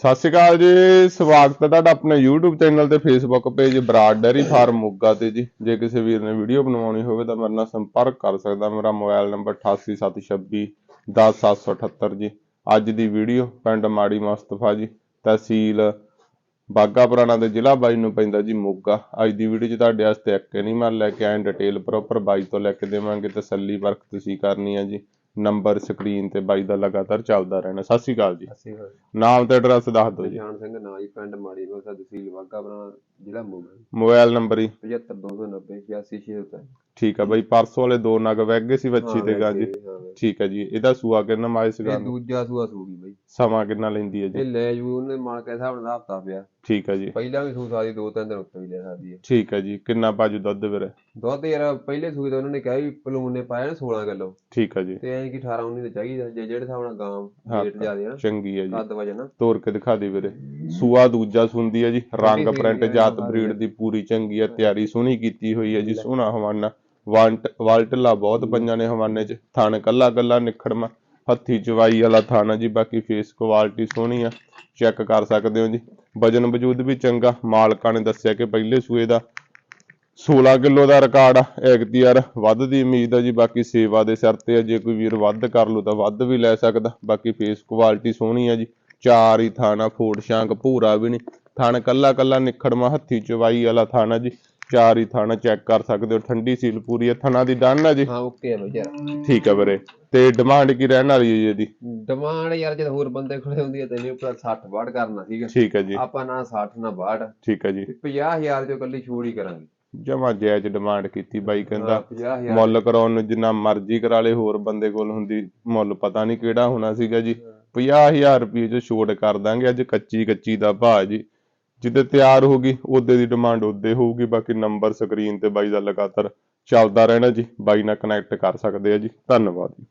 ਸਤਿ ਸ਼੍ਰੀ ਅਕਾਲ ਜੀ, ਸਵਾਗਤ ਹੈ ਤੁਹਾਡਾ ਆਪਣੇ YouTube ਚੈਨਲ ਤੇ Facebook page Brar dairy farm Moga ਤੇ ਜੀ। ਜੇ ਕਿਸੇ ਵੀਰ ਨੇ ਵੀਡੀਓ ਬਣਾਉਣੀ ਹੋਵੇ ਤਾਂ ਮੇਰੇ ਨਾਲ ਸੰਪਰਕ ਕਰ ਸਕਦਾ, ਮੇਰਾ ਮੋਬਾਈਲ ਨੰਬਰ 8876 10778 ਜੀ। ਅੱਜ ਦੀ ਵੀਡੀਓ ਪਿੰਡ ਮਾੜੀ ਮੁਸਤਫਾ ਜੀ, ਤਹਿਸੀਲ ਬਾਗਾ ਪੁਰਾਣਾ ਦੇ ਜ਼ਿਲ੍ਹਾ ਬਾਈ ਨੂੰ ਪੈਂਦਾ ਜੀ ਮੋਗਾ। ਅੱਜ ਦੀ ਵੀਡੀਓ 'ਚ ਤੁਹਾਡੇ ਵਾਸਤੇ ਇੱਕ ਐਨੀਮਲ ਲੈ ਕੇ ਆਏ ਡਿਟੇਲ ਪ੍ਰੋਪਰ ਬਾਈ ਤੋਂ ਲੈ ਕੇ ਦੇਵਾਂਗੇ ਤਸੱਲੀ ਵਰਕ ਤੁਸੀਂ ਕਰਨੀ ਆ ਜੀ। ਨੰਬਰ ਸਕਰੀਨ ਤੇ ਬਾਈ ਦਾ ਲਗਾਤਾਰ ਚੱਲਦਾ ਰਹਿਣਾ। ਸਤਿ ਸ਼੍ਰੀ ਅਕਾਲ ਜੀ। ਅਸੀਂ ਨਾਮ ਤੇ ਐਡਰੈਸ ਦੱਸ ਦਿਓ ਜੀ। ਨਿਸ਼ਾਨ ਸਿੰਘ ਨਾਂ ਜੀ ਪਿੰਡ ਮਾੜੀ ਮੋਸਾ ਤਹਿਸੀਲ ਵਾਗਾ ਬਣਾ ਜ਼ਿਲ੍ਹਾ ਮੋਗਾ। ਮੋਬਾਈਲ ਨੰਬਰ ਹੀ 75290 86603 ਠੀਕ ਆ ਬਾਈ ਪਰਸੋਂ ਵਾਲੇ ਦੋ ਨਗ ਵਗ ਗਏ ਸੀ ਵੱਛੀ ਤੇ ਗਾ ਜੀ ਠੀਕ ਹੈ ਜੀ ਇਹਦਾ ਸੂਆ ਕਿੰਨਾ ਮਾਇਸ ਇਹ ਗਾ? ਦੂਜਾ ਸੂਆ ਸੂਗੀ ਬਈ। ਸਮਾਂ ਕਿੰਨਾ ਲੈਂਦੀ ਹੈ ਇਹ ਜੀ ਲੈ ਜੂ ਉਹਨੇ ਮਾਲ ਕੇ ਹਿਸਾਬ ਨਾਲ ਹਫਤਾ ਪਿਆ। ਠੀਕ ਹੈ ਜੀ। ਪਹਿਲਾਂ ਵੀ ਸੂ ਸਕਦੀ ਦੋ ਤਿੰਨ ਦਿਨ ਉੱਤੇ ਵੀ ਲੈ ਸਕਦੀ ਹੈ ਠੀਕ ਹੈ ਜੀ ਕਿੰਨਾ ਬਾਜੂ ਦੁੱਧ ਵੀਰੇ ਦੁੱਧ ਯਾਰ ਪਹਿਲੇ ਸੂਏ ਤਾਂ ਉਹਨਾਂ ਨੇ ਕਿਹਾ ਵੀ ਪਲੂਨ ਨੇ ਪਾਇਆ ਨਾ 16 ਕਿਲੋ। ਠੀਕ ਹੈ ਜੀ। ਤੇ ਐਂ ਕਿ 18 19 ਤੇ ਚਾਹੀਦਾ ਜੇ ਜਿਹੜੇ ਹਿਸਾਬ ਨਾਲ ਗਾਂ ਰੇਟ ਜ਼ਿਆਦੇ ਆ ਨਾ ਚੰਗੀ ਹੈ ਜੀ। ਕੱਦ ਵਜਨ ਤੋਰ ਕੇ ਦਿਖਾ ਦੇ ਵੀਰੇ। ਸੂਆ ਦੂਜਾ ਸੁੰਦੀ ਹੈ ਜੀ ਰੰਗ ਪ੍ਰਿੰਟ ਜਾਤ ਬਰੀਡ ਦੀ ਪੂਰੀ ਚੰਗੀ ਹੈ ਤਿਆਰੀ ਸੋਹਣੀ ਕੀਤੀ ਹੋਈ ਹੈ ਜੀ ਸੋਹਣਾ ਹਵਾਨਾ। ਵਾਂਟ ਵਾਲਟਲਾ ਬਹੁਤ ਪੰਜਾਂ ਨੇ ਹਵਾਨੇ 'ਚ। ਥਣ ਕੱਲਾ ਕੱਲਾ ਨਿਖੜਮਾ ਹੱਥੀ ਚਵਾਈ ਵਾਲਾ ਥਾਣਾ ਜੀ। ਬਾਕੀ ਫੇਸ ਕੁਆਲਿਟੀ ਸੋਹਣੀ ਆ। ਚੈੱਕ ਕਰ ਸਕਦੇ ਹੋ ਜੀ। ਵਜਨ ਵਜੂਦ ਵੀ ਚੰਗਾ। ਮਾਲਕਾਂ ਨੇ ਦੱਸਿਆ ਕਿ ਪਹਿਲੇ ਸੂਏ ਦਾ 16 ਕਿਲੋ ਦਾ ਰਿਕਾਰਡ ਆ। ਐਗਤੀ ਯਾਰ ਵੱਧ ਦੀ ਉਮੀਦ ਆ ਜੀ। ਬਾਕੀ ਸੇਵਾ ਦੇ ਸਿਰ ਤੇ ਆ। ਜੇ ਕੋਈ ਵੀਰ ਵੱਧ ਕਰ ਲੂ ਤਾਂ ਵੱਧ ਵੀ ਲੈ ਸਕਦਾ। ਬਾਕੀ ਫੇਸ ਕੁਆਲਿਟੀ ਸੋਹਣੀ ਆ ਜੀ। ਚਾਰ ਹੀ ਥਾਣਾ ਫੋੜ ਸ਼ਾਂਕ ਭੂਰਾ ਵੀ ਨਹੀਂ। ਥਣ ਕੱਲਾ ਕੱਲਾ ਨਿਖੜਮਾ ਹੱਥੀ ਚਵਾਈ ਵਾਲਾ ਥਾਣਾ ਜੀ। ਚਾਰ ਹੀ ਥਾਣਾ ਚੈੱਕ ਕਰ ਸਕਦੇ ਹੋ ਠੰਡੀ ਸੀਲ ਪੂਰੀ ਆ ਥਣਾ ਦੀ ਡਨ ਆ ਜੀ? ਹਾਂ ਓਕੇ ਬਈ ਯਾਰ। ਠੀਕ ਆ ਵੀਰੇ ਤੇ ਡਿਮਾਂਡ ਕੀ ਰਹਿਣ ਵਾਲੀ ਹੈ ਜੀ ਇਹਦੀ? ਡਿਮਾਂਡ ਯਾਰ ਜਦ ਹੋਰ ਬੰਦੇ ਖੜੇ ਹੁੰਦੀ ਹੈ ਤੈਨੂੰ ਉੱਪਰ 60 ਬਾੜ ਕਰਨਾ ਸੀਗਾ। ਠੀਕ ਹੈ ਜੀ। ਆਪਾਂ ਨਾ 60 ਨਾ 62 ਠੀਕ ਹੈ ਜੀ। 50000 ਚੋਂ ਕੱਲੀ ਛੂੜ ਹੀ ਕਰਾਂਗੇ। ਜਮਾ ਜਾਇਜ਼ ਡਿਮਾਂਡ ਕੀਤੀ ਬਾਈ ਕਹਿੰਦਾ। 50000 ਮੁੱਲ ਕਰਾਉਣ ਨੂੰ ਜਿੰਨਾ ਮਰਜ਼ੀ ਕਰਾ ਲੇ ਹੋਰ ਬੰਦੇ ਕੋਲ ਹੁੰਦੀ ਮੁੱਲ ਪਤਾ ਨਹੀਂ ਕਿਹੜਾ ਹੋਣਾ ਸੀਗਾ ਜੀ। 50000 ਰੁਪਏ ਚ ਛੋਟ ਕਰ ਦਾਂਗੇ ਅੱਜ ਕੱਚੀ ਕੱਚੀ ਦਾ ਭਾਅ ਜੀ। ਜਿੱਦੇ ਤਿਆਰ ਹੋ ਗਈ, ਉਹਦੇ ਦੀ ਡਿਮਾਂਡ ਉਹਦੇ ਹੋਊਗੀ, ਬਾਕੀ ਨੰਬਰ ਸਕਰੀਨ ਤੇ ਬਾਈ ਦਾ ਲਗਾਤਾਰ ਚੱਲਦਾ ਰਹਿਣਾ ਜੀ, ਬਾਈ ਨਾਲ ਕਨੈਕਟ ਕਰ ਸਕਦੇ ਆ ਜੀ, ਧੰਨਵਾਦ ਜੀ।